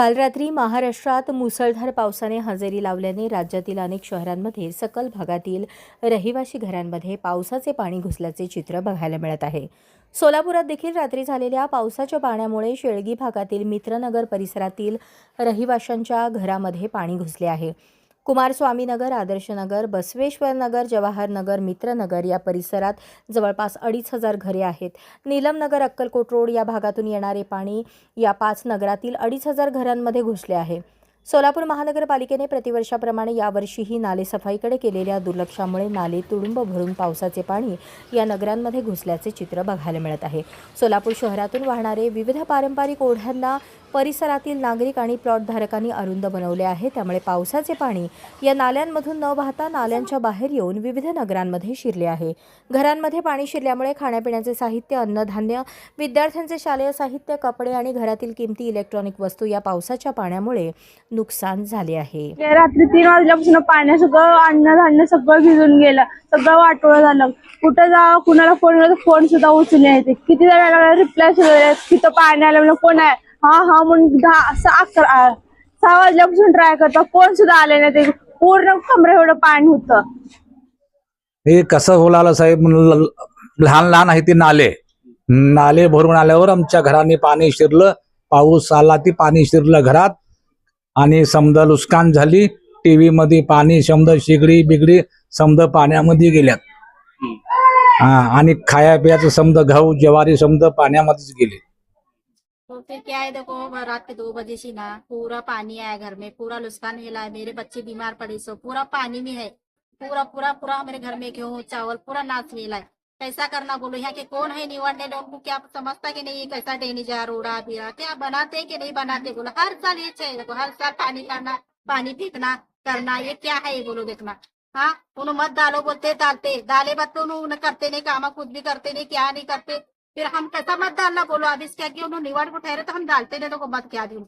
काल रात्री महाराष्ट्रात मुसळधार पावसाने हजेरी लावल्याने राज्यातील अनेक शहरांमध्ये सकल भागातील रहिवासी घरांमध्ये पावसाचे पाणी घुसल्याचे चित्र बघायला मिळत आहे. सोलापुरात देखील रात्री झालेल्या पावसाच्या पाण्यामुळे शेळगी भागातील मित्रनगर परिसरातील रहिवाशांच्या घरामध्ये पाणी घुसले आहे. कुमारस्वामीनगर आदर्शनगर बसवेश्वरनगर जवाहरनगर मित्रनगर या परिसरात जवळपास अडीच हजार घरे आहेत. नीलमनगर अक्कलकोट रोड या भागातून येणारे पाणी या पाच नगरातील अडीच हजार घरांमध्ये घुसले आहे. सोलापूर महानगरपालिकेने प्रतिवर्षाप्रमाणे यावर्षीही नालेसफाईकडे केलेल्या दुर्लक्षामुळे नाले तुडुंब भरून पावसाचे पाणी या नगरांमध्ये घुसल्याचे चित्र बघायला मिळत आहे. सोलापूर शहरातून वाहणारे विविध पारंपरिक ओढ्यांना परिसरातील नागरिक आणि प्लॉटधारकांनी अरुंद बनवले आहे. त्यामुळे पावसाचे पाणी या नाल्यांमधून न वाहता नाल्यांच्या बाहेर येऊन विविध नगरांमध्ये शिरले आहे. घरांमध्ये पाणी शिरल्यामुळे खाण्यापिण्याचे साहित्य अन्नधान्य विद्यार्थ्यांचे शालेय साहित्य कपडे आणि घरातील किमती इलेक्ट्रॉनिक वस्तू या पावसाच्या पाण्यामुळे नुकसान झाले आहे. रात्री तीन वाजल्यापासून पाण्या सगळं अन्नधान्य सगळं भिजून गेलं. सगळं वाटोळं झालं. कुठं जा कुणाला फोन केला फोन सुद्धा उचलून यायचे किती वेळा रिप्लाय सुद्धा तिथं पाणी आलं म्हणून कोण आहे? हा हा म्हणून दहा सहा अकरा सहा वाजल्यापासून ट्राय करता. कोण सुद्धा आले नाही ते पूर्ण कमरे एवढं पाणी होतं. हे कसं होलालं साहेब? लहान लहान आहे ते नाले. नाले भरून आल्यावर आमच्या घराने पाणी शिरलं. पाऊस आला ती पाणी शिरलं घरात. आणि समजा लुस्कान झाली. टीव्ही मध्ये पाणी समजा शिगडी बिगडी समजा पाण्यामध्ये गेल्यात. हा आणि खाया पियाचं समजा घाऊ ज्वारी समजा पाण्यामध्येच गेले. तो फिर क्या है देखो रात के दो बजे से ना पूरा पानी आया घर में पूरा नुकसान मिला है मेरे बच्चे बीमार पड़े सो पूरा पानी में है पूरा पूरा पूरा मेरे घर में गेहूँ हो, चावल पूरा नाश मिला है। कैसा करना बोलो? यहाँ के कौन है निवड़ने उनको क्या समझता कि नहीं? कैसा देने जा रोड़ा बिरा क्या बनाते कि नहीं बनाते? बोलो हर साल ये चाहिए देखो हर साल पानी करना पानी फेंकना करना ये क्या है? ये बोलो देखना। हाँ उन्होंने मत डालो बोलते डालते डाले बत तो उन्होंने करते नहीं काम कुछ भी करते नहीं क्या नहीं करते। फिर हम कैसा मत डालना? बोलो अब इसके आगे उन्होंने निवाड़ को ठहरे तो हम डालते नहीं तो मत क्या दी?